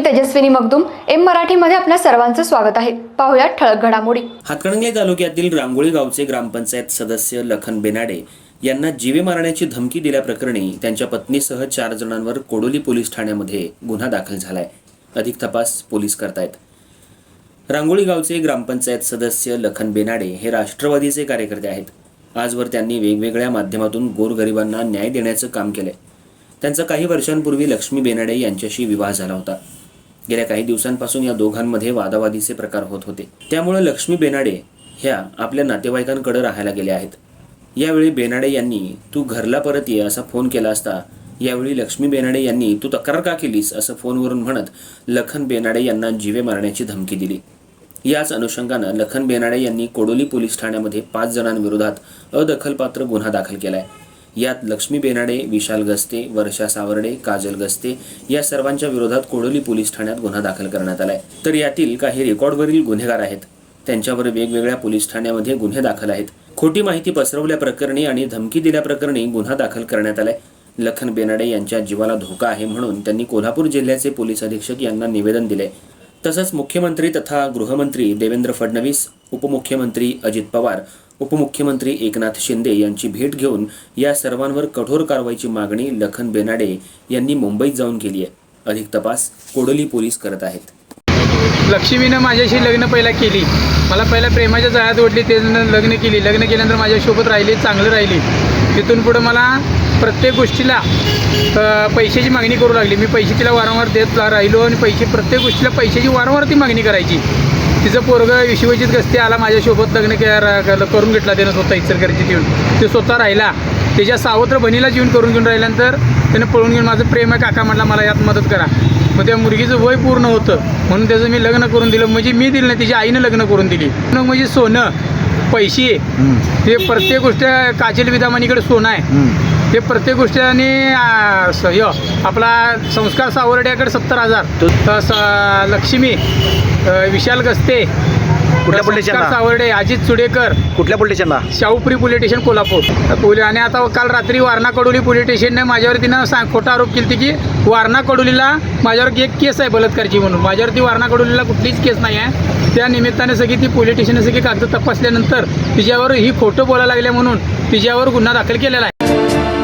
मी Tejaswini Magdum M मराठीमध्ये आपल्या सर्वांचं स्वागत आहे. पाहुयात ठळक घडामोडी. हातकणंगले तालुक्यातील रांगोळी गावचे ग्रामपंचायत सदस्य लखन बेनाडे यांना जीवे मारण्याची धमकी दिल्याप्रकरणी त्यांच्या पत्नीसह चार जणांवर कोडोली पोलीस ठाण्यामध्ये गुन्हा दाखल झालाय. अधिक तपास पोलीस करतायत. रांगोळी गावचे ग्रामपंचायत सदस्य लखन बेनाडे हे राष्ट्रवादीचे कार्यकर्ते आहेत. आजवर त्यांनी वेगवेगळ्या माध्यमातून गोरगरिबांना न्याय देण्याचं काम केलंय. त्यांचा काही वर्षांपूर्वी लक्ष्मी बेनाडे यांच्याशी विवाह झाला होता. गेल्या काही दिवसांपासून या दोघांमध्ये वादावादीचे प्रकार होत होते. त्यामुळे लक्ष्मी बेनाडे ह्या आपल्या नातेवाईकांकडे राहायला गेल्या आहेत. यावेळी बेनाडे यांनी तू घरला परत ये असा फोन केला असता. यावेळी लक्ष्मी बेनाडे यांनी तू तक्रार का केलीस? असं फोनवरून म्हणत लखन बेनाडे यांना जीवे मारण्याची धमकी दिली. याच अनुषंगानं लखन बेनाडे यांनी कोडोली पोलीस ठाण्यामध्ये पाच जणांविरोधात अदखलपात्र गुन्हा दाखल केला आहे यात लक्ष्मी बेनाडे विशाल गस्ते वर्षा सावर्डे काजल गस्ते या सर्वांच्या विरोधात कोडोली पोलीस ठाण्यात गुन्हा दाखल करण्यात आलाय. तर यातील काही रेकॉर्डवरील गुन्हेगार आहेत. त्यांच्यावर वेगवेगळ्या पोलीस ठाण्यामध्ये गुन्हे दाखल आहेत. खोटी माहिती पसरवल्याप्रकरणी आणि धमकी दिल्याप्रकरणी गुन्हा दाखल करण्यात आलाय. लखन बेनाडे यांच्या जीवाला धोका आहे म्हणून त्यांनी कोल्हापूर जिल्ह्याचे पोलीस अधीक्षक यांना निवेदन दिले तसंच मुख्यमंत्री तथा गृहमंत्री देवेंद्र फडणवीस उपमुख्यमंत्री अजित पवार उपमुख्यमंत्री एकनाथ शिंदे यांची भेट घेऊन या सर्वांवर कठोर कारवाईची मागणी लखन बेनाडे यांनी मुंबईत जाऊन केली आहे. अधिक तपास कोडोली पोलीस करत आहेत. लक्ष्मीनं माझ्याशी लग्न पहिला केली. मला पहिला प्रेमाच्या जाळ्यात ओढली त्यानं लग्न केली. लग्न केल्यानंतर माझ्यासोबत राहिली चांगलं राहिली. तिथून पुढं मला प्रत्येक गोष्टीला पैशाची मागणी करू लागली. मी पैसे तिला वारंवार देत राहिलो आणि पैसे प्रत्येक गोष्टीला पैशाची वारंवार ती मागणी करायची. तिचं पोरगं विश्वजित गस्ती आला माझ्यासोबत लग्न करून घेतला त्यानं स्वतः इचलकरंजीत येऊन. ते स्वतः राहिला. त्याच्या सावत्र बहिणीलाच येऊन करून घेऊन राहिल्यानंतर त्यानं पळून घेऊन माझं प्रेम आहे काका म्हटला मला यात मदत करा. मग त्या मुलगीचं वय पूर्ण होतं. म्हणून त्याचं मी लग्न करून दिलं. म्हणजे मी दिलं नाही तिच्या आईनं लग्न करून दिली. मग म्हणजे सोनं पैसे हे प्रत्येक गोष्ट काजल विदामानीकडे सोनं आहे. ते प्रत्येक गोष्टी आणि आपला संस्कार सावर्ड्याकडे सत्तर हजार. लक्ष्मी विशाल गस्ते कुठल्या पोलीस संस्कार स्टेशनला? सावर्डे अजित चुडेकर कुठल्या पोलीस स्टेशनला शाहूपुरी पोलीस स्टेशन कोल्हापूर. पोली आणि आता काल रात्री वारणा कडोली पोलीस स्टेशनने माझ्यावर तिनं सांग खोटा आरोप केली की वारणा कडोलीला माझ्यावर एक केस आहे बलात्कारची म्हणून. माझ्यावरती वारणा कडोलीला कुठलीच केस नाही आहे. त्या निमित्ताने सगळी ती पोलीस स्टेशनने सगळी कागद तपासल्यानंतर तिच्यावर ही खोटं बोलायला लागल्या म्हणून तिच्यावर गुन्हा दाखल केलेला आहे.